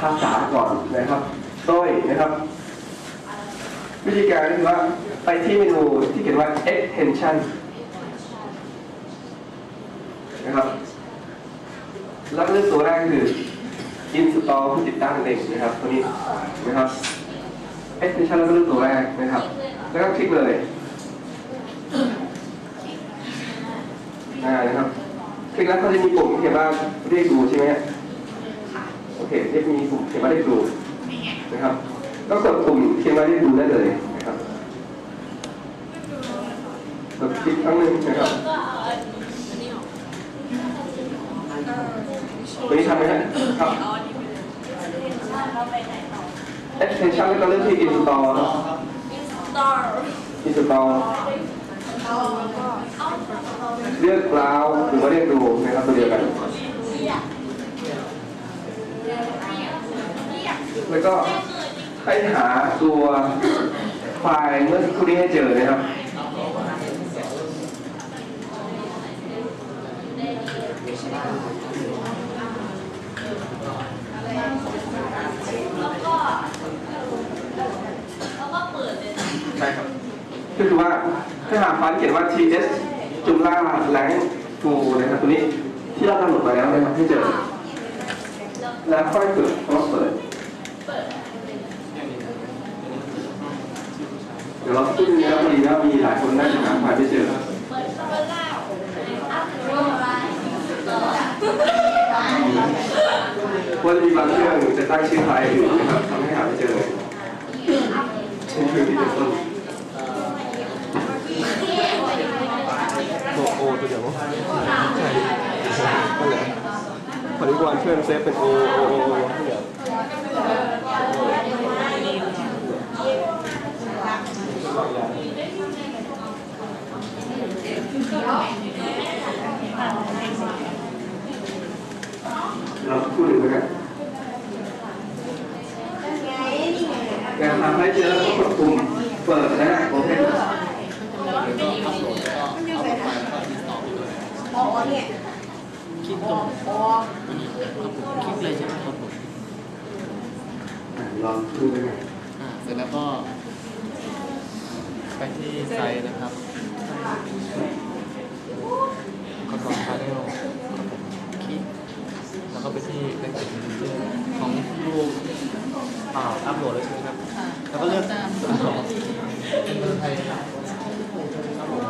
ภาษาก่อนนะครับโดยนะครับ วิธีการก็คือว่าไปที่เมนูที่เขียนว่า extension นะครับแล้วก็เลือกตัวแรกคือ install ผู้ติดตั้งเองนะครับตัวนี้นะครับ extension แล้วก็เลือกตัวแรกนะครับ แล้วก็คลิกเลยนะครับคลิกแล้วเขาจะมีปุ่มเขียนว่าเรียกดูใช่ไหม เคเรียกมีปุ่มเขียนว่าเรียกดูนะครับ ก็กดปุ่มเขียนว่าเรียกดูได้เลยนะครับกดคลิกครั้งหนึ่งนะครับตัวนี้ทำไหมฮะครับ extension แล้วก็เลือกที่ install เนอะ install เลือกกราวหรือว่าเรียกดูนะครับตัวเดียวกัน แล้วก็ให้หาตัวไฟล์เมื่อสักครู่นี้ให้เจอนะครับใช่ครับก็คือว่าให้หาไฟล์ที่เขียนว่า ts จุฬาแลงฟูนะครับตัวนี้ที่เรากำหนดมาแล้วนะครับให้เจอ แล้วค่อยเปิดก็เปิดเดี๋ยวเราพูดนะครับพอดีว่ามีหลายคนน่าจะหาไฟล์ไม่เจอว่าจะมีบางเรื่องจะตั้งชื่อไฟล์อื่นะครับทำให้หาไม่เจอเช่นชื่อที่เป็นต้นโอ้โอตัวเดียวใช่นั่นแหละ พอดีกว่าเพื่อนเซฟเป็นโอโอโอโอเดียวเราพูดถึงกันการทำให้เจอแล้วก็กดปุ่มเปิดนะโอเค คลิกตรงคลิกเลยใช่ไหมครับผม ลองดูกันนะ อ่าเสร็จแล้วก็ ไปที่ไซต์นะครับกดลองพาเนลคลิก แล้วก็ไปที่แบ็กเก็ตของรูปอ่าอัพโหลดเลยใช่ไหมครับ แล้วก็เลือกเป็นเมืองไทยนะครับครับผม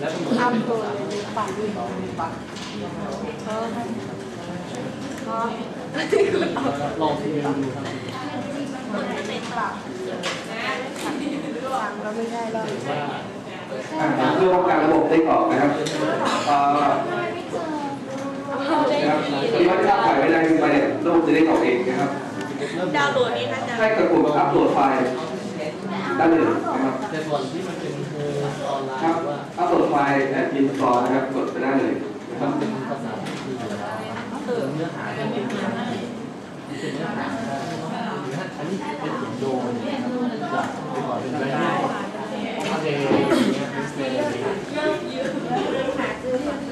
แล้วเป็นเมืองไทยเป็นภาษา ลองพิมพ์ดูครับ เรา ไม่ได้เราว่าอ่าเพื่อป้องกันระบบได้ออกนะครับเอ่อนะครับที่ว่าถ้าถ่ายไม่ได้ขึ้นไปเนี่ยระบบจะได้ออกเองนะครับดาวน์โหลดนี่นะจ๊ะให้กดปุ่มอัพโหลดไฟล์ด้านหนึ่งนะครับแต่ส่วนที่มันเป็นโฮออนไลครับน์ว่าอัพโหลดไฟล์แอดมินสตอร์นะครับกดไปได้เลยนะคมัรับนเป็นภาษาที่คืออยู่แล้วเป็นเนื้อหาที่เป็นเนื้อหาเป็นเนื้อหาหรืออันนี้เป็นถุงโดนนะครับจากไปก่อนเป็นไรเนี่ยเพลงอย่างเงี้ยเป็นเพลง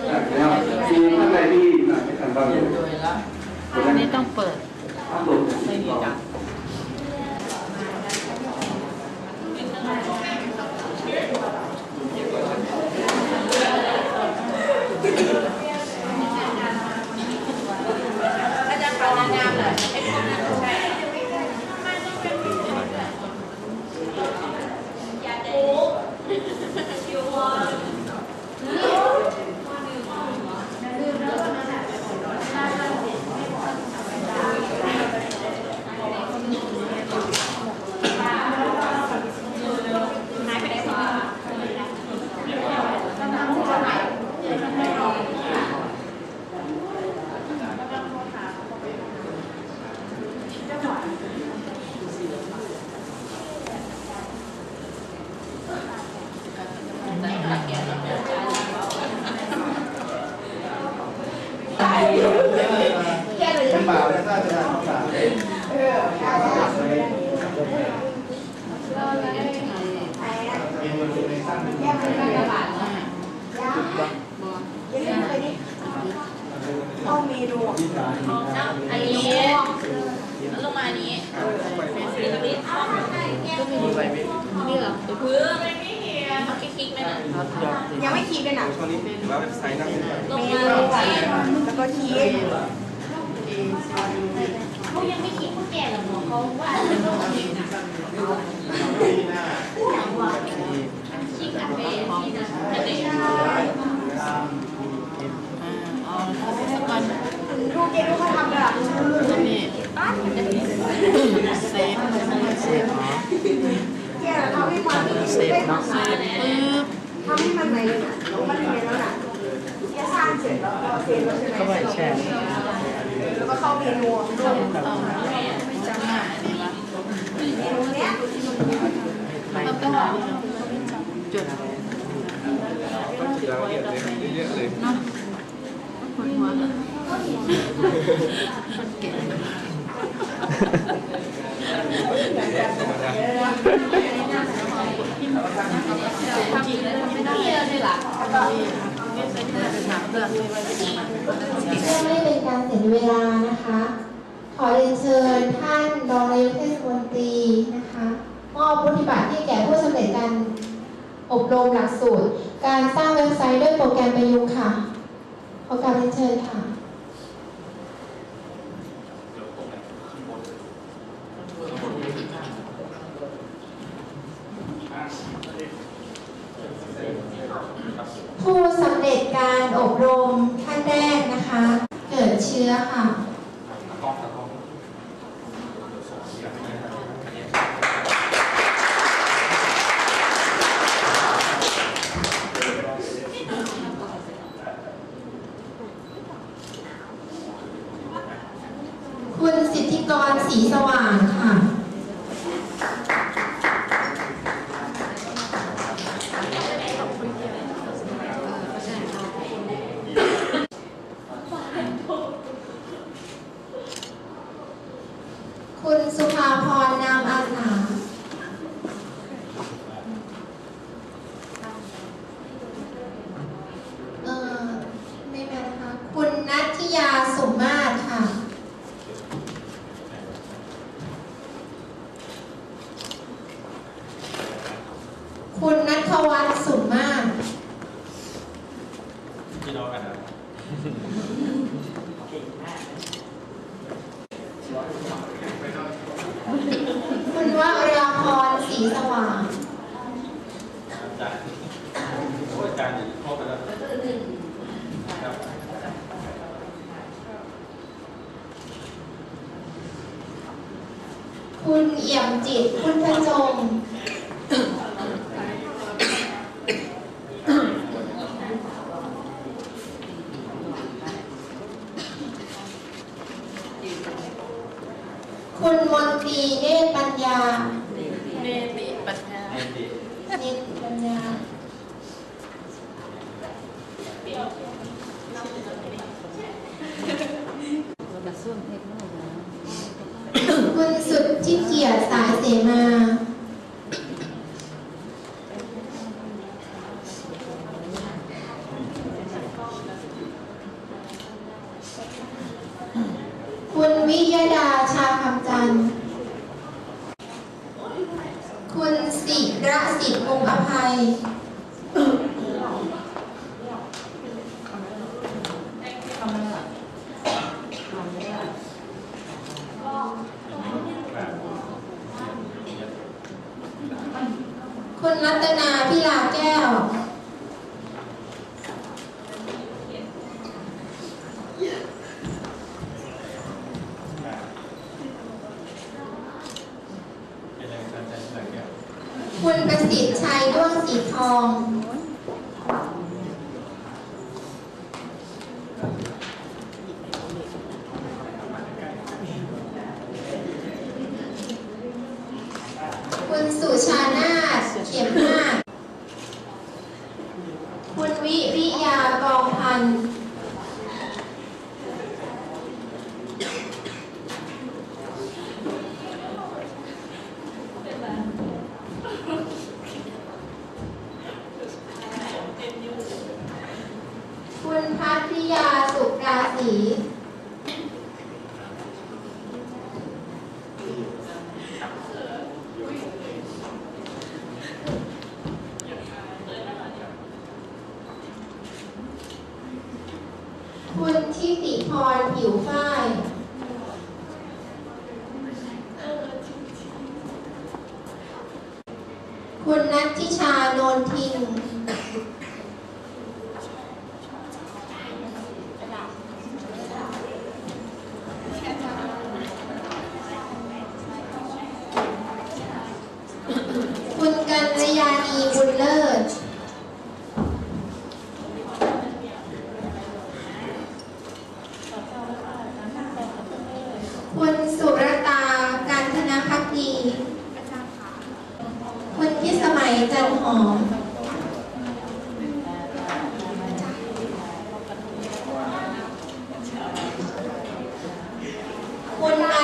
อ่านะครับมีท่านใดที่ไม่ทันบ้างเนี่ย อันนี้ต้องเปิด อัพโหลดไม่มีจ้ะ อาจารย์ขอนานๆเลยไอ้พวกนั้นใช่อย่าเด็กยูวอน เป็นบ่าวแล้วก็จะทำภาษาเองมันเป็นในสั้นเป็น ต้องมีดูที่กาอันนี้อันนี้มีอะไรไหมนี่เหรอเพื่อไม่ม่เห็นคลิกไหมนะยังไม่คีบเลยนะช่วงนี้ถือว่าเว็บไซต์น่าสนใจลงมาลงมาแล้วก็คีบเขายังไม่คิดเขาแก่หรอกเขาว่าจะต้องคิดนะชิคาเฟ่ที่จะจะ ลูกเจ๊ลูกเขาทำเลยอะนี่เซฟเซฟอ๋อเจ๊ทำให้มันเซฟเนาะเซฟปึ๊บทำให้มันไหนมันเรียนแล้วน่ะเจ๊สร้างเสร็จแล้วก็เสร็จแล้วใช่ไหมก็ไปแชร์แล้วก็เข้าเมนูรวมเอาไม่จำหน้าอันนี้วะเมนูเนี้ยต้องเป็นอะไรเนาะจดต้องคิดรายละเอียดเลยเยอะๆเลยเนาะคนหัวคนเก่งทำจริงเลยไม่ได้เลยล่ะนี่ใส่หน้าไปถามเรื่องที่ว่าจะมาเพื่อ ไม่เป็นการเสียเวลานะคะ ขอเรียนเชิญท่านรองนายกเทศมนตรีนะคะมอบปฏิบัติให้แก่ผู้สำเร็จการอบรมหลักสูตร การสร้างเว็บไซต์ด้วยโปรแกรมประยุกต์ค่ะ ขอการเรียนเชิญค่ะ ผู้สำเร็จการอบรมท่านแรกนะคะ เกิดเชื้อค่ะ คุณสิทธิกรสีสว่างค่ะ คุณ สุภาพรนามอาสาเอ่อไม่มานะคะ คุณนัทธิยาสมมาตรค่ะ คุณนัทวัฒน์สุมมาตรพี่น้องกันนะคุณวราพร สีสว่างจารย์โอ้อาจารย์นี่เข้าไปแล้วครับคุณเอี่ยมจิต คุณพจงคุณมนตรีเนตรปัญญา ติปัญญาเอ็นดีเนตรปัญญาบัตรส้มเทคโนโลยีคุณสุดที่เกียรติสายเสมาคุณวิยดาชาคำจันทร์ คุณสิระสิทธิ์ว งศ์อภัย คุณรัตนาพิลาแก้ว เป็นแรงการใจแรงแก้ว คุณประสิทธิ์ชัยด้วงสีท อง คุณสุชานาถเข็มนาถคุณวิริยากองพันธ์คุณพัทริยาสุกราศี ทิติพรผิวฝ้ายคุณนัททิชาโนนทินคุณกัญยานีบุญเลิศ คุณสุรตา การธนพักดี คุณพิสมัยจันหอม คุณ